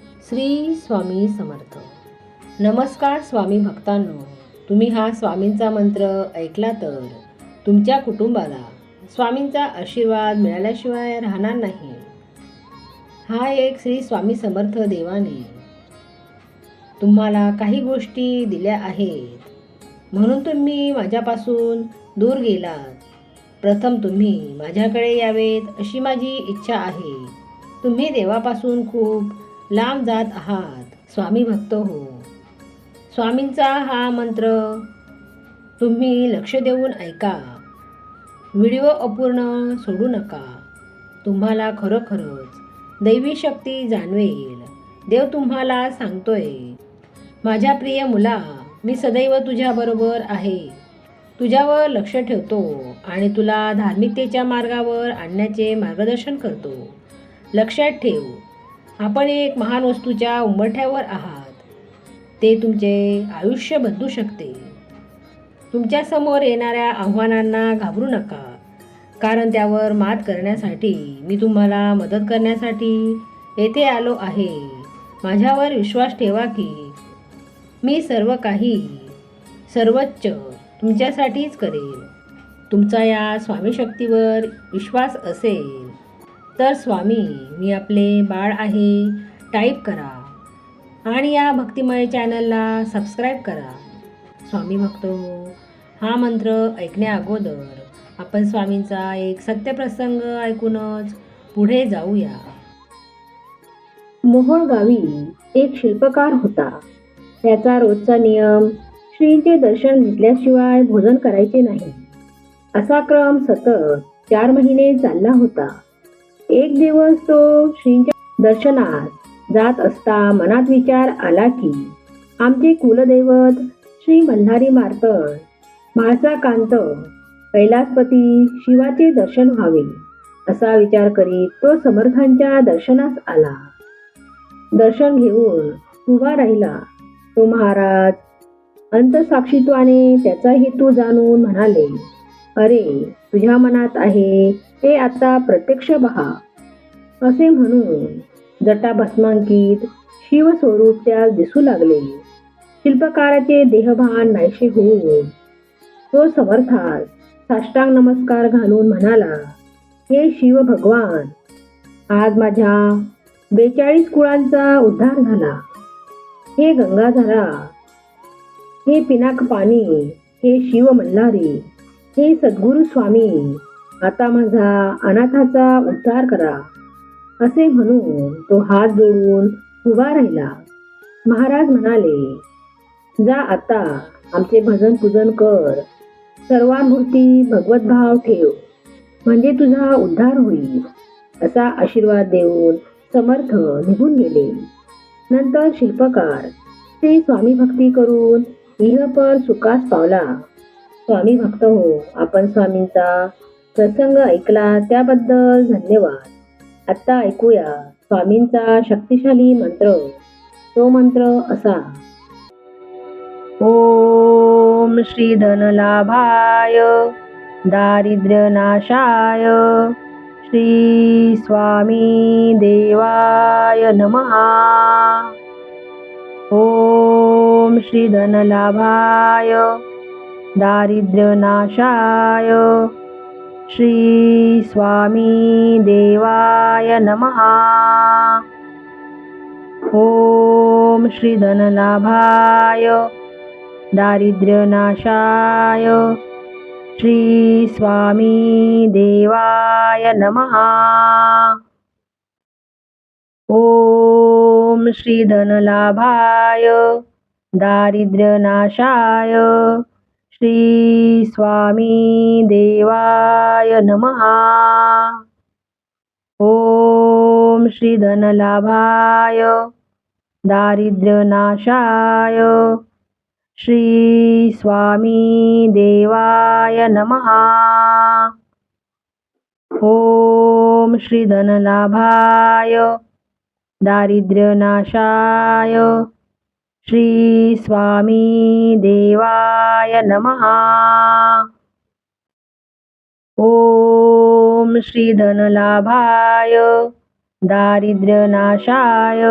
श्री स्वामी समर्थ. नमस्कार स्वामी भक्तांनो. तुम्ही हा स्वामींचा मंत्र ऐकला तर तुमच्या कुटुंबाला स्वामींचा आशीर्वाद मिळाल्याशिवाय राहणार नाही. हा एक श्री स्वामी समर्थ देवाने तुम्हाला काही गोष्टी दिल्या आहेत. म्हणून तुम्ही माझ्यापासून दूर गेलात. प्रथम तुम्ही माझ्याकडे यावेत अशी माझी इच्छा आहे. तुम्ही देवापासून खूप लांब जात आहात. स्वामी भक्त हो. स्वामींचा हा मंत्र तुम्ही लक्ष देऊन ऐका. व्हिडिओ अपूर्ण सोडू नका. तुम्हाला खरोखरच दैवी शक्ती जाणवेल. देव तुम्हाला सांगतोय. माझ्या प्रिय मुला मी सदैव तुझ्याबरोबर आहे. तुझ्यावर लक्ष ठेवतो आणि तुला धार्मिकतेच्या मार्गावर आणण्याचे मार्गदर्शन करतो. लक्षात ठेव आपण एक महान वस्तूच्या उंबरठ्यावर आहात. ते तुमचे आयुष्य बदलू शकते. तुमच्यासमोर येणाऱ्या आव्हानांना घाबरू नका. कारण त्यावर मात करण्यासाठी मी तुम्हाला मदत करण्यासाठी येथे आलो आहे. माझ्यावर विश्वास ठेवा की मी सर्व काही सर्वोच्च तुमच्यासाठीच करेन. तुमचा या स्वामी शक्तीवर विश्वास असेल. तर स्वामी मी आपले बाळ आहे टाईप करा. आणि या भक्तिमय चॅनलला सबस्क्राईब करा. स्वामी भक्तो हा मंत्र ऐकण्या अगोदर आपण स्वामींचा एक सत्यप्रसंग ऐकूनच पुढे जाऊया. मोहोळ गावी एक शिल्पकार होता. त्याचा रोजचा नियम श्रींचे दर्शन घेतल्याशिवाय भोजन करायचे नाही. असा क्रम सतत चार महिने चालला होता. एक दिवस तो श्रींच्या दर्शनास जात असता मनात विचार आला की आमचे कुलदैवत श्री मल्हारी मार्तण म्हाळसा कांत कैलासपती शिवाचे दर्शन व्हावे असा विचार करीत तो समर्थांच्या दर्शनास आला. दर्शन घेऊन उभा राहिला. तो महाराज अंतसाक्षीत्वाने त्याचा हेतू जाणून म्हणाले अरे तुझ्या मनात आहे ते आता प्रत्यक्ष पहा असे म्हणून जटा भस्मांकित शिवस्वरूप त्यास दिसू लागले. शिल्पकाराचे देहभान नाहीसे होऊन तो समर्थास साष्टांग नमस्कार घालून म्हणाला हे शिव भगवान आज माझ्या बेचाळीस कुळांचा उद्धार झाला. हे गंगाधरा हे पिनाक पाणी हे शिव मल्हारी हे सद्गुरु स्वामी आता माझा अनाथाचा उद्धार करा. असे म्हणून तो हात जोडून उभा राहिला. महाराज म्हणाले जा आता आमचे भजन पूजन कर. सर्वांभूती भगवत भाव ठेव. म्हणजे तुझा उद्धार होईल. असा आशीर्वाद देऊन समर्थ निघून गेले. नंतर शिल्पकार ते स्वामी भक्ती करून इहपर सुखास पावला. स्वामी भक्त हो. आपण स्वामींचा प्रसंग ऐकला त्याबद्दल धन्यवाद. आत्ता ऐकूया स्वामींचा शक्तिशाली मंत्र. तो मंत्र असा. ओम श्री धनलाभाय दारिद्र्यनाशाय श्री स्वामी देवाय नमः. ओम श्री धनलाभाय दारिद्र्यनाशाय श्री स्वामी देवाय नमः। ओम श्री धनलाभाय दारिद्र्यनाशाय श्री स्वामी देवाय नमः। ओम श्री धनलाभाय दारिद्र्यनाशाय श्री स्वामी देवाय नमः। ओम श्री धनलाभाय दारिद्र्यनाशाय श्री स्वामी देवाय नमः। ओम श्री धनलाभाय दारिद्र्यनाशाय श्रीस्वामी देवाय नमः। ॐ श्रीधनलाभाय दारिद्र्यनाशाय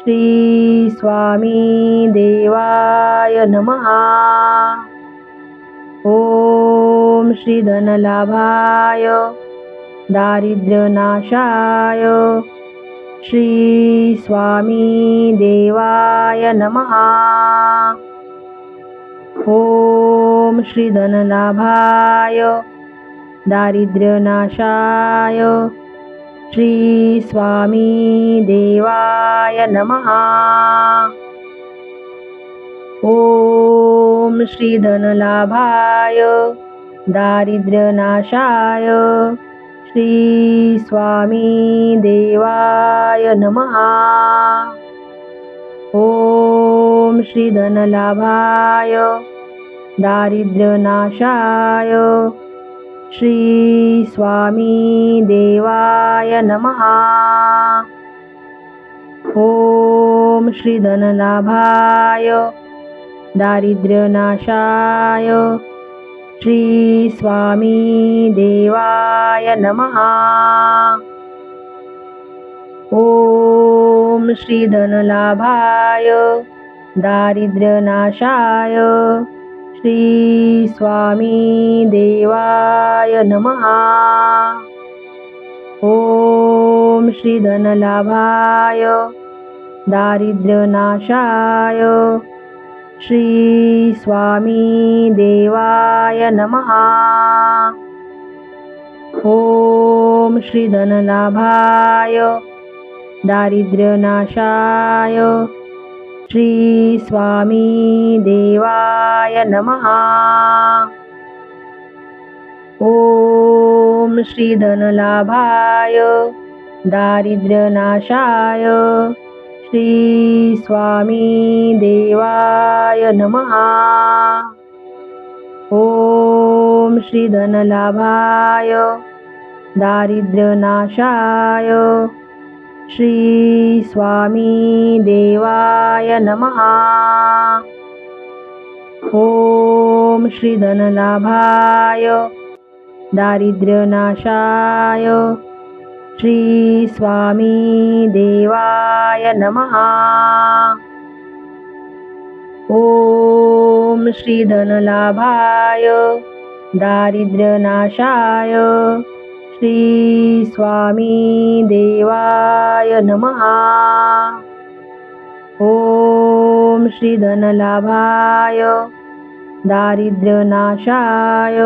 श्रीस्वामी देवाय नमः। ॐ श्रीधनलाभाय दारिद्र्यनाशाय श्रीस्वामी देवाय नमः। ॐ श्रीधनलाभाय दारिद्र्यनाशाय श्रीस्वामी देवाय नमः। ॐ श्रीधनलाभाय दारिद्र्यनाशाय श्री स्वामी देवाय नमः। ओम श्री धनलाभाय दारिद्र्यनाशाय श्री स्वामी देवाय नमः। ओम श्री धनलाभाय दारिद्र्यनाशाय श्री स्वामी देवाय नमः। ओम श्री धनलाभाय दारिद्र्यनाशाय श्री स्वामी देवाय नमः। ओम श्री धनलाभाय दारिद्र्यनाशाय श्रीस्वामी देवाय नमः। ॐ श्रीधनलाभाय दारिद्र्यनाशाय श्रीस्वामी देवाय नमः। ॐ श्रीधनलाभाय दारिद्र्यनाशाय श्रीस्वामी देवाय नमः। ॐ श्रीधनलाभाय दारिद्र्यनाशाय श्रीस्वामी देवाय नमः। ॐ श्रीधनलाभाय दारिद्र्यनाशाय श्री स्वामी देवाय नमः। ओम श्री धनलाभाय दारिद्र्यनाशाय श्री स्वामी देवाय नमः। ओम श्री धनलाभाय दारिद्र्यनाशाय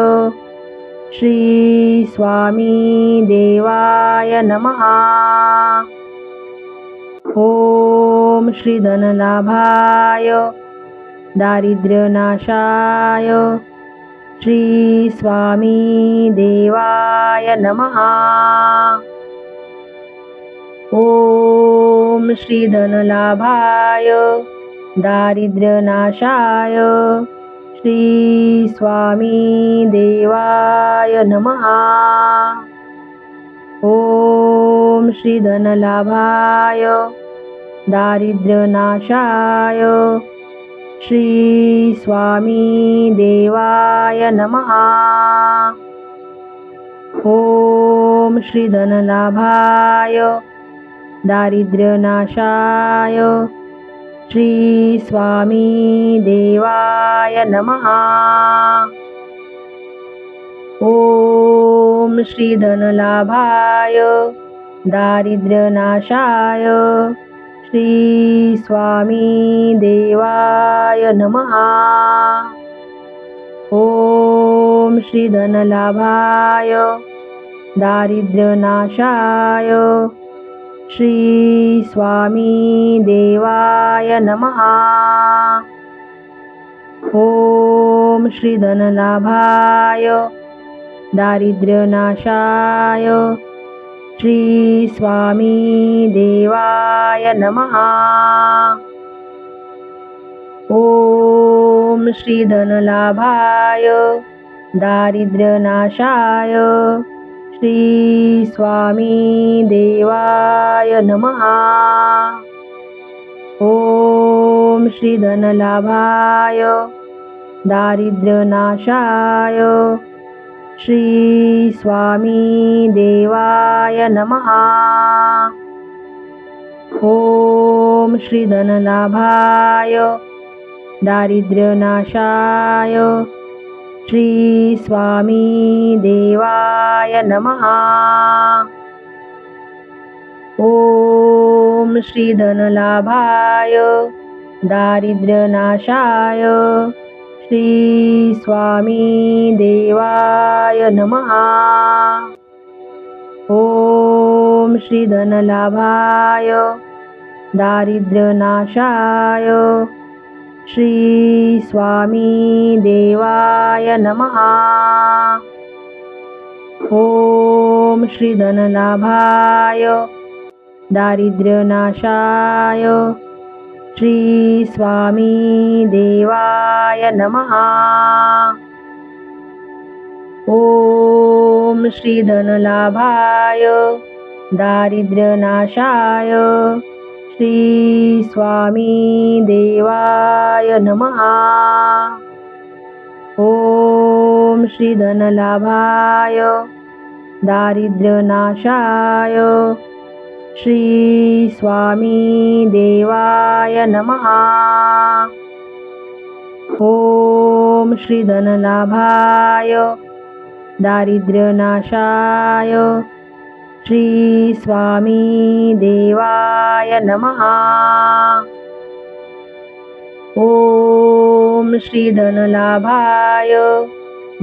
श्री स्वामी देवाय नमः। ओम श्री धनलाभाय दारिद्र्यनाशाय श्री स्वामी देवाय नमः। ओम श्री धनलाभाय दारिद्र्यनाशाय श्री स्वामी देवाय नमः। ओम श्री धनलाभाय दारिद्र्यनाशाय श्री स्वामी देवाय नमः। ओम श्री धनलाभाय दारिद्र्यनाशाय श्री स्वामी देवाय नमः। ओम श्री धनलाभाय दारिद्र्यनाशाय श्री स्वामी देवाय नमः। ओम श्री धनलाभाय दारिद्र्यनाशाय श्री स्वामी देवाय नमः। ओम श्री धनलाभाय दारिद्र्यनाशाय श्री स्वामी देवाय नमः। ओम श्री धनलाभाय दारिद्र्यनाशाय श्री स्वामी देवाय नमः। ओम श्री धनलाभाय दारिद्र्यनाशाय श्री स्वामी देवाय नमः। ओम श्री धनलाभाय दारिद्र्यनाशाय श्री स्वामी देवाय नमः। ॐ श्रीधनलाभाय दारिद्र्यनाशाय श्री स्वामी देवाय नमः। ॐ श्रीधनलाभाय दारिद्र्यनाशाय श्री स्वामी देवाय नमः। ॐ श्रीधनलाभाय दारिद्र्यनाशाय श्री स्वामी देवाय नमः। ॐ श्रीधनलाभाय दारिद्र्यनाशाय श्री स्वामी देवाय नमः। ॐ श्रीधनलाभाय दारिद्र्यनाशाय श्री स्वामी देवाय नमः। ॐ श्रीधनलाभाय दारिद्र्यनाशाय श्री स्वामी देवाय नमः। ॐ श्रीधनलाभाय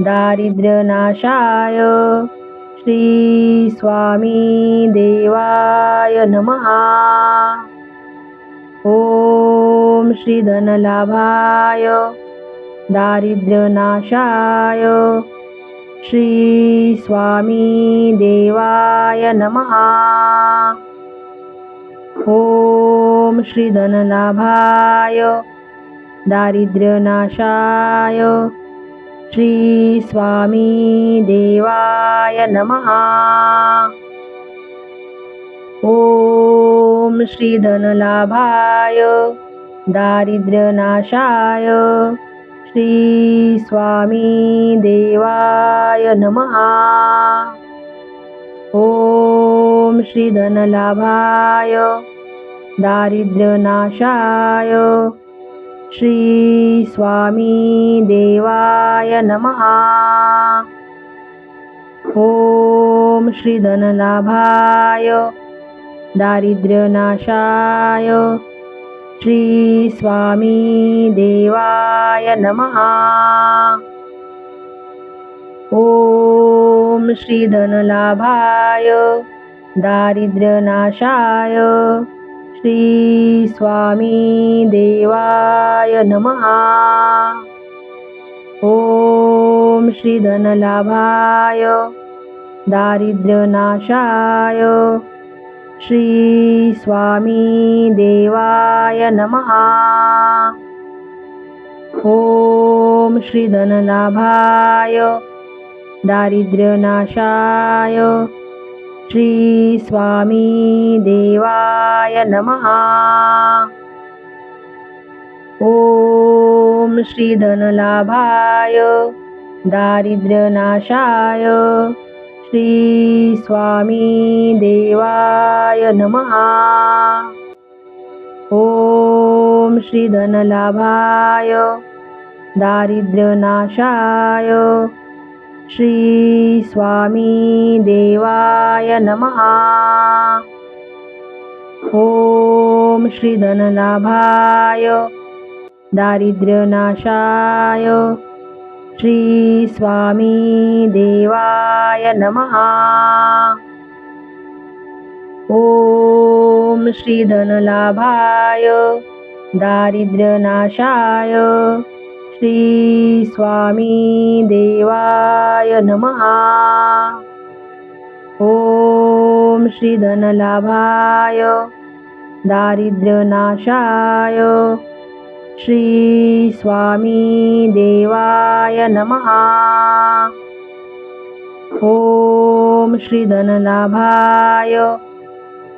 दारिद्र्यनाशाय श्री स्वामी देवाय नमः। ॐ श्रीधनलाभाय दारिद्र्यनाशाय श्री स्वामी देवाय नमः। ॐ श्रीधनलाभाय दारिद्र्यनाशाय श्री स्वामी देवाय नमः। ॐ श्रीधनलाभाय दारिद्र्यनाशाय श्री स्वामी देवाय नमः। ॐ श्रीधनलाभाय दारिद्र्यनाशाय श्री स्वामी देवाय नमः। श्री धनलाभाय दारिद्र्यनाशाय श्री स्वामी देवाय नमः। ॐ श्रीधनलाभाय दारिद्र्यनाशाय श्री स्वामी देवाय नमः। ॐ श्रीधनलाभाय दारिद्र्यनाशाय श्री स्वामी देवाय नमः। ॐ श्रीधनलाभाय दारिद्र्यनाशाय श्री स्वामी देवाय नमः। ॐ श्रीधनलाभाय दारिद्र्यनाशाय श्री स्वामी देवाय नमः। ॐ श्रीधनलाभाय दारिद्र्यनाशाय श्री स्वामी देवाय नमः। ॐ श्रीधनलाभाय दारिद्र्यनाशाय श्री स्वामी देवाय नमः। ॐ श्रीधनलाभाय दारिद्र्यनाशाय श्री स्वामी देवाय नमः। ॐ श्रीधनलाभाय दारिद्र्यनाशाय श्री स्वामी देवाय नमः। ॐ श्रीधनलाभाय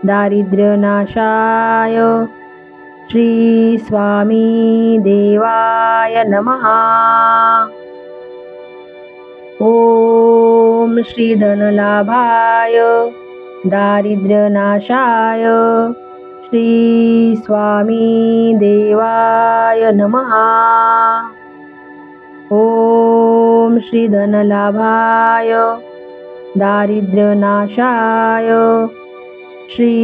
दारिद्र्यनाशाय श्री स्वामी देवाय नमः। ॐ श्रीधनलाभाय दारिद्र्यनाशाय श्री स्वामी देवाय नमहा ओम श्री धनलाभाय दारिद्र्यनाशाय श्री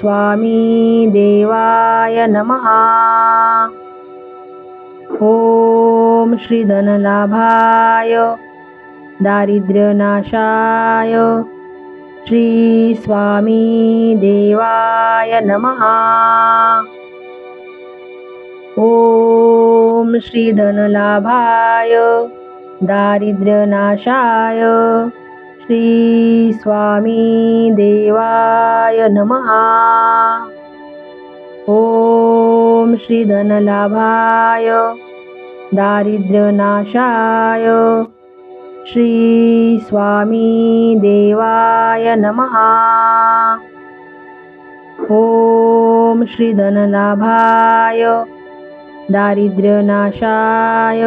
स्वामी देवाय नमः। ओम श्री धनलाभाय दारिद्र्यनाशाय श्रीस्वामी देवाय नमः। ॐ श्रीधनलाभाय दारिद्र्यनाशाय श्रीस्वामी देवाय नमः। ॐ श्रीधनलाभाय दारिद्र्यनाशाय श्री स्वामी देवाय नमः। ओम श्री धनलाभाय दारिद्र्यनाशाय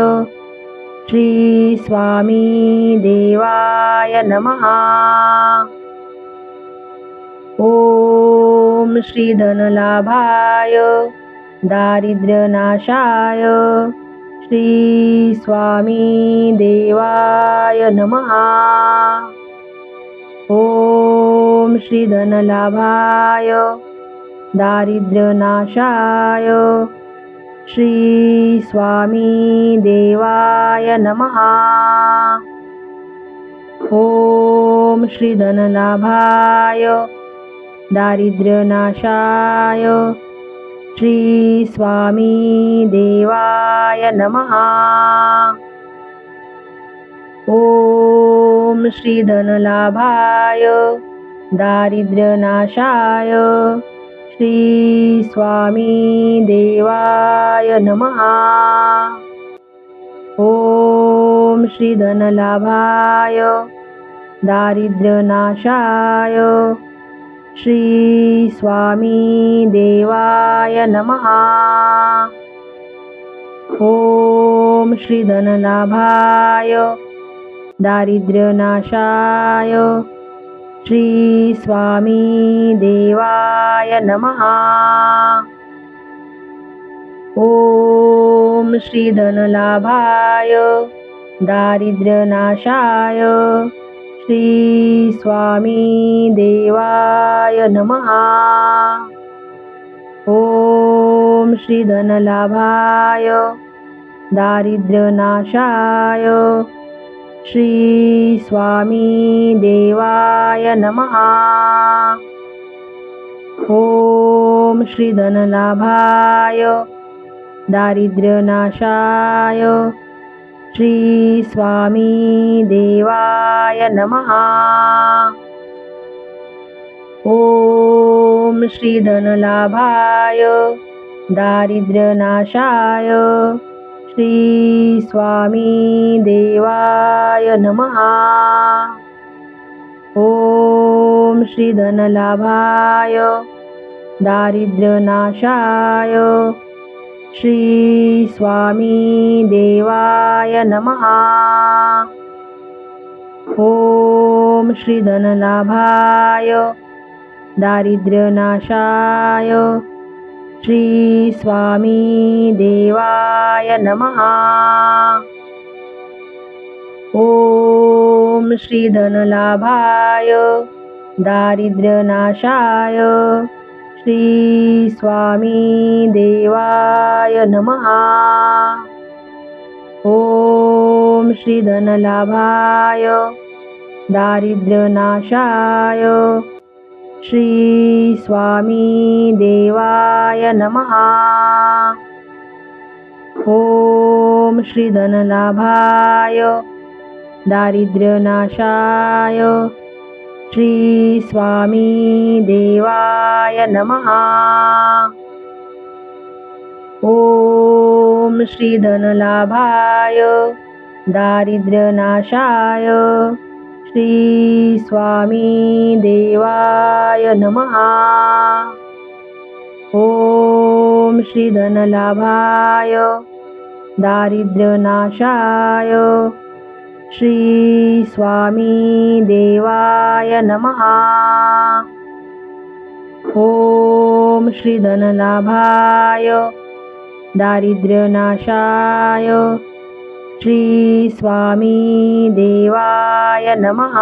श्री स्वामी देवाय नमः। ओम श्री धनलाभाय दारिद्र्यनाशाय श्री स्वामी देवाय नमः। ओम श्री धनलाभाय दारिद्र्यनाशाय श्री स्वामी देवाय नमः। ओम श्री धनलाभाय दारिद्र्यनाशाय श्री स्वामी देवाय नमः। ओम श्री धनलाभाय दारिद्र्यनाशाय श्री स्वामी देवाय नमः। ओम श्री धनलाभाय दारिद्र्यनाशाय श्रीस्वामी देवाय नमः। ॐ श्रीधनलाभाय दारिद्र्यनाशाय श्रीस्वामी देवाय नमः। ॐ श्रीधनलाभाय दारिद्र्यनाशाय श्री स्वामी देवाय नमः। ओम श्री धनलाभाय दारिद्र्यनाशाय श्री स्वामी देवाय नमः। ओम श्री धनलाभाय दारिद्र्यनाशाय श्री स्वामी देवाय नमः। ओम श्री धनलाभाय दारिद्र्यनाशाय श्री स्वामी देवाय नमः। ओम श्री धनलाभाय दारिद्र्यनाशाय श्रीस्वामी देवाय नमः। ॐ श्रीधनलाभाय दारिद्र्यनाशाय श्रीस्वामी देवाय नमः। ॐ श्रीधनलाभाय दारिद्र्यनाशाय श्री स्वामी देवाय नमः। ओम श्री धनलाभाय दारिद्र्यनाशाय श्री स्वामी देवाय नमः। ओम श्री धनलाभाय दारिद्र्यनाशाय श्री स्वामी देवाय नमः. ओम श्री धनलाभाय दारिद्र्यनाशाय श्री स्वामी देवाय नमः. ओम श्री धनलाभाय दारिद्र्यनाशाय श्री स्वामी देवाय नमः। ओम श्री धनलाभाय दारिद्र्यनाशाय श्री स्वामी देवाय नमः।